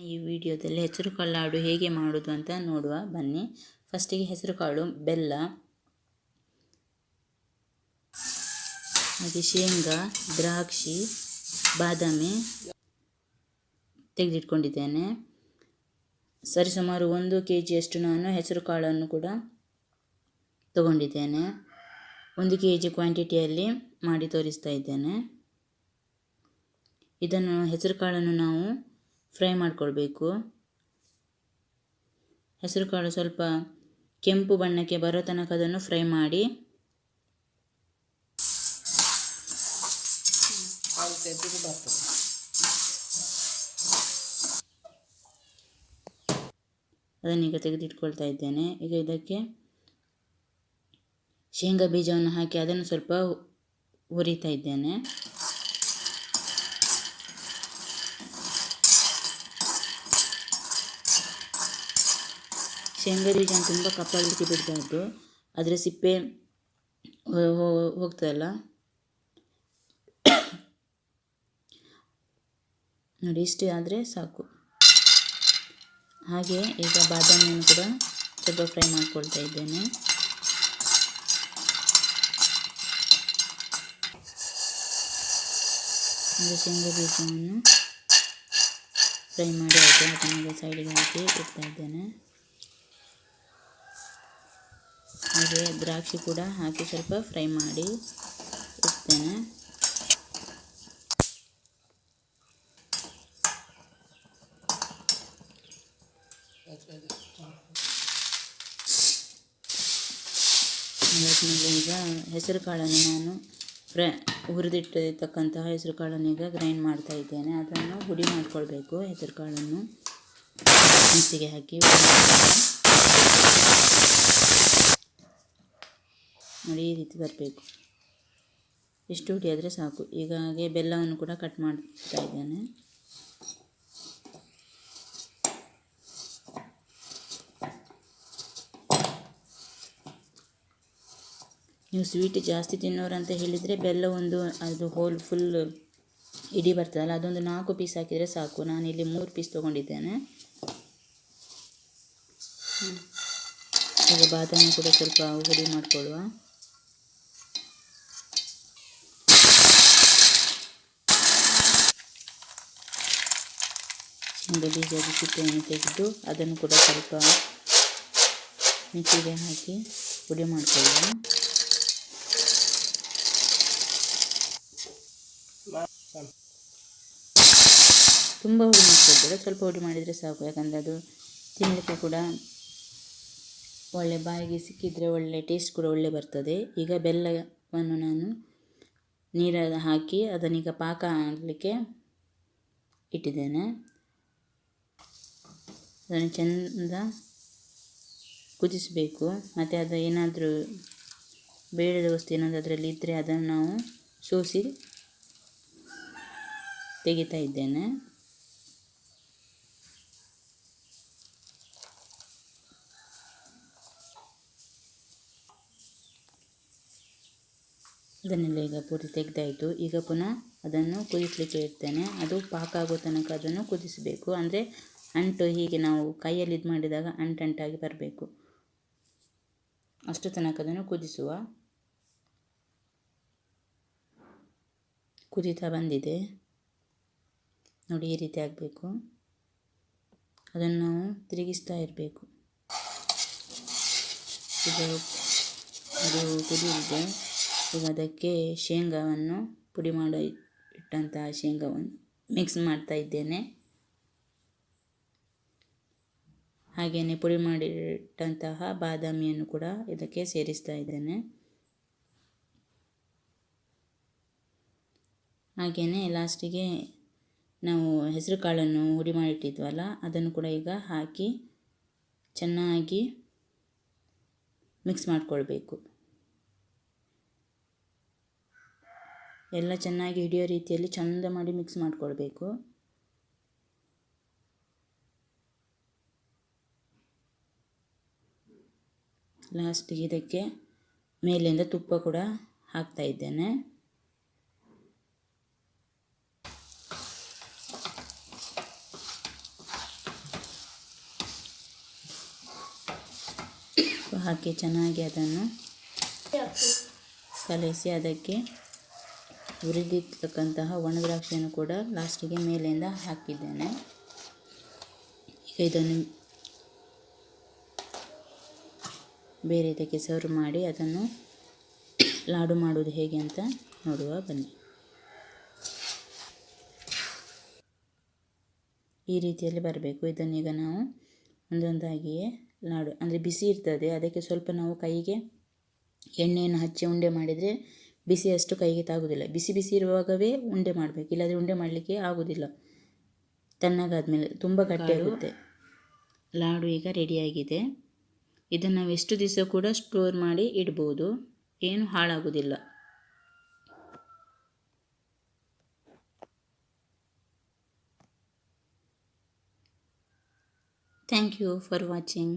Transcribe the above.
ಈ ವಿಡಿಯೋದಲ್ಲಿ ಹೆಸರು ಲಾಡು ಹೇಗೆ ಮಾಡೋದು ಅಂತ ನೋಡುವ, ಬನ್ನಿ. ಫಸ್ಟಿಗೆ ಹೆಸರು ಕಾಳು ಬೆಲ್ಲ. ಹಾಗೆ ಶೇಂಗಾ, ದ್ರಾಕ್ಷಿ, ಬಾದಾಮಿ ತೆಗೆದಿಟ್ಕೊಂಡಿದ್ದೇನೆ. ಸರಿಸುಮಾರು ಒಂದು ಕೆ ಜಿಯಷ್ಟು ನಾನು ಹೆಸರು ಕಾಳನ್ನು ಕೂಡ ತಗೊಂಡಿದ್ದೇನೆ. ಒಂದು ಕೆ ಜಿ ಕ್ವಾಂಟಿಟಿಯಲ್ಲಿ ಮಾಡಿ ತೋರಿಸ್ತಾ ಇದ್ದೇನೆ. ಇದನ್ನು, ಹೆಸರು ಕಾಳನ್ನು ನಾವು ಫ್ರೈ ಮಾಡಿಕೊಳ್ಬೇಕು. ಹೆಸರು ಕಾಳು ಸ್ವಲ್ಪ ಕೆಂಪು ಬಣ್ಣಕ್ಕೆ ಬರೋ ತನಕ ಅದನ್ನು ಫ್ರೈ ಮಾಡಿ. ಅದನ್ನೀಗ ತೆಗೆದಿಟ್ಕೊಳ್ತಾ ಇದ್ದೇನೆ. ಈಗ ಇದಕ್ಕೆ ಶೇಂಗಾ ಬೀಜವನ್ನು ಹಾಕಿ ಅದನ್ನು ಸ್ವಲ್ಪ ಹುರಿತಾ ಇದ್ದೇನೆ. ಶೇಂಗಾ ಬೀಜ ತುಂಬ ಕಪ್ಪಾಗಲಿಕ್ಕೆ ಬಿಡಬಾರ್ದು ಅದರ ಸಿಪ್ಪೆ ಹೋಗ್ತದಲ್ಲ ನೋಡಿ, ಇಷ್ಟೇ ಆದರೆ ಸಾಕು. ಹಾಗೆ ಈಗ ಬಾದಾಮಿಯನ್ನು ಕೂಡ ಸ್ವಲ್ಪ ಫ್ರೈ ಮಾಡ್ಕೊಳ್ತಾ ಇದ್ದೇನೆ. ಶೇಂಗಾ ಬೀಜವನ್ನು ಫ್ರೈ ಮಾಡಿ ಆಯಿತು. ಅದನ್ನು ಸೈಡಿಗೆ ಹಾಕಿ ಇಡ್ತಾ ಇದ್ದೇನೆ. ಹಾಗೆ ದ್ರಾಕ್ಷಿ ಕೂಡ ಹಾಕಿ ಸ್ವಲ್ಪ ಫ್ರೈ ಮಾಡಿ ಇಡ್ತೇನೆ. ಈಗ ಹೆಸರು ಕಾಳನ್ನು ನಾನು ಫ್ರೈ ಹುರಿದಿಟ್ಟಿರ್ತಕ್ಕಂತಹ ಹೆಸರು ಕಾಳನ್ನು ಈಗ ಗ್ರೈಂಡ್ ಮಾಡ್ತಾ ಇದ್ದೇನೆ. ಅದನ್ನು ಹುಡಿ ಮಾಡಿಕೊಳ್ಬೇಕು ಹೆಸರು ಕಾಳನ್ನು. ಮಿಕ್ಸಿಗೆ ಹಾಕಿ ಈ ರೀತಿ ಬರಬೇಕು. ಎಷ್ಟು ಹುಡಿ ಆದರೆ ಸಾಕು. ಈಗ ಹಾಗೆ ಬೆಲ್ಲವನ್ನು ಕೂಡ ಕಟ್ ಮಾಡ್ತಾ ಇದ್ದೇನೆ. ನೀವು ಸ್ವೀಟ್ ಜಾಸ್ತಿ ತಿನ್ನೋರು ಅಂತ ಹೇಳಿದರೆ ಬೆಲ್ಲ ಒಂದು ಅದು ಹೋಲ್ ಫುಲ್ ಇಡಿ ಬರ್ತದಲ್ಲ, ಅದೊಂದು ನಾಲ್ಕು ಪೀಸ್ ಹಾಕಿದರೆ ಸಾಕು. ನಾನಿಲ್ಲಿ ಮೂರು ಪೀಸ್ ತೊಗೊಂಡಿದ್ದೇನೆ. ಈಗ ಬಾದಾಮಿ ಕೂಡ ಸ್ವಲ್ಪ ಹುಡಿ ಮಾಡಿಕೊಳ್ಳುವ. ಶೇಂಗಾ ಬೀಜದ ಸಿಪ್ಪೆಯನ್ನು ತೆಗೆದು ಅದನ್ನು ಕೂಡ ಸ್ವಲ್ಪ ಮಿಕ್ಸಿಗೆ ಹಾಕಿ ಪುಡಿ ಮಾಡಿಕೊಳ್ಳುವ ತುಂಬ ಹುಡಿ ಮಾಡ್ಕೊಳ್ಬೇಡ. ಸ್ವಲ್ಪ ಹುಡಿ ಮಾಡಿದರೆ ಸಾಕು. ಯಾಕಂದರೆ ಅದು ತಿನ್ನಲಿಕ್ಕೆ ಕೂಡ ಒಳ್ಳೆ ಬಾಯಿಗೆ ಸಿಕ್ಕಿದರೆ ಒಳ್ಳೆ ಟೇಸ್ಟ್ ಕೂಡ ಒಳ್ಳೆ ಬರ್ತದೆ. ಈಗ ಬೆಲ್ಲವನ್ನು ನಾನು ನೀರಲ್ಲಿ ಹಾಕಿ ಅದನ್ನೀಗ ಪಾಕ ಆಗಲಿಕ್ಕೆ ಇಟ್ಟಿದ್ದೇನೆ. ಅದನ್ನು ಚೆಂದ ಕುದಿಸಬೇಕು. ಮತ್ತು ಅದು ಏನಾದರೂ ಬೇಡದ ವಸ್ತು ಏನಾದರೂ ಅದರಲ್ಲಿ ಇದ್ದರೆ ಅದನ್ನು ನಾವು ಸೋಸಿ ತೆಗಿತಾ ಇದ್ದೇನೆ. ಅದನ್ನೆಲ್ಲ ಈಗ ಪೂರ್ತಿ ತೆಗೆದಾಯಿತು. ಈಗ ಪುನಃ ಅದನ್ನು ಕುದಿಸಲಿಕ್ಕೆ ಇಡ್ತೇನೆ. ಅದು ಪಾಕ ಆಗೋ ತನಕ ಅದನ್ನು ಕುದಿಸಬೇಕು. ಅಂದರೆ ಅಂಟು ಹೀಗೆ ನಾವು ಕೈಯಲ್ಲಿ ಇದು ಮಾಡಿದಾಗ ಅಂಟಂಟಾಗಿ ಬರಬೇಕು. ಅಷ್ಟು ತನಕ ಅದನ್ನು ಕುದಿಸುವ. ಕುದಿತಾ ಬಂದಿದೆ. ನೋಡಿ ಈ ರೀತಿ ಆಗಬೇಕು. ಅದನ್ನು ನಾವು ತಿರುಗಿಸ್ತಾ ಇರಬೇಕು. ಇದು ಅದು ಕುದಿಯಿದೆ ಈಗ ಅದಕ್ಕೆ ಶೇಂಗಾವನ್ನು ಪುಡಿ ಮಾಡಿ ಇಟ್ಟಂತಹ ಶೇಂಗಾವನ್ನು ಮಿಕ್ಸ್ ಮಾಡ್ತಾ ಇದ್ದೇನೆ. ಹಾಗೆಯೇ ಪುಡಿ ಮಾಡಿಟ್ಟಂತಹ ಬಾದಾಮಿಯನ್ನು ಕೂಡ ಇದಕ್ಕೆ ಸೇರಿಸ್ತಾ ಇದ್ದೇನೆ. ಹಾಗೆಯೇ ಲಾಸ್ಟಿಗೆ ನಾವು ಹೆಸರು ಕಾಳನ್ನು ಹುಡಿ ಮಾಡಿಟ್ಟಿದ್ವಲ್ಲ, ಅದನ್ನು ಕೂಡ ಈಗ ಹಾಕಿ ಚೆನ್ನಾಗಿ ಮಿಕ್ಸ್ ಮಾಡಿಕೊಳ್ಬೇಕು. ಎಲ್ಲ ಚೆನ್ನಾಗಿ ಹಿಡಿಯೋ ರೀತಿಯಲ್ಲಿ ಚೆಂದ ಮಾಡಿ ಮಿಕ್ಸ್ ಮಾಡಿಕೊಳ್ಬೇಕು. ಲಾಸ್ಟಿಗೆ ಇದಕ್ಕೆ ಮೇಲಿಂದ ತುಪ್ಪ ಕೂಡ ಹಾಕ್ತಾ ಇದ್ದೇನೆ. ಹಾಕಿ ಚೆನ್ನಾಗಿ ಅದನ್ನು ಕಲಸಿ ಅದಕ್ಕೆ ಹುರಿದಿರ್ತಕ್ಕಂತಹ ಒಣ ದ್ರಾಕ್ಷಿಯನ್ನು ಕೂಡ ಲಾಸ್ಟಿಗೆ ಮೇಲಿಂದ ಹಾಕಿದ್ದೇನೆ. ಈಗ ಇದನ್ನು ಬೇರೆ ಇದಕ್ಕೆ ಸರ್ವ್ ಮಾಡಿ ಅದನ್ನು ಲಾಡು ಮಾಡುವುದು ಹೇಗೆ ಅಂತ ನೋಡುವ ಬನ್ನಿ. ಈ ರೀತಿಯಲ್ಲಿ ಬರಬೇಕು. ಇದನ್ನೀಗ ನಾವು ಒಂದೊಂದಾಗಿಯೇ ಲಾಡು ಅಂದರೆ ಬಿಸಿ ಇರ್ತದೆ. ಅದಕ್ಕೆ ಸ್ವಲ್ಪ ನಾವು ಕೈಗೆ ಎಣ್ಣೆಯನ್ನು ಹಚ್ಚಿ ಉಂಡೆ ಮಾಡಿದರೆ ಬಿಸಿ ಅಷ್ಟು ಕೈಗೆ ತಾಗುವುದಿಲ್ಲ. ಬಿಸಿ ಬಿಸಿ ಇರುವಾಗವೇ ಉಂಡೆ ಮಾಡಬೇಕು. ಇಲ್ಲಾದರೆ ಉಂಡೆ ಮಾಡಲಿಕ್ಕೆ ಆಗೋದಿಲ್ಲ ತಣ್ಣಗಾದ್ಮೇಲೆ ತುಂಬ ಗಟ್ಟಿಯಾಗುತ್ತೆ ಲಾಡು ಈಗ ರೆಡಿಯಾಗಿದೆ ಇದನ್ನು ಎಷ್ಟು ದಿವಸ ಕೂಡ ಸ್ಟೋರ್ ಮಾಡಿ ಇಡ್ಬೋದು. ಏನು ಹಾಳಾಗೋದಿಲ್ಲ. Thank you for watching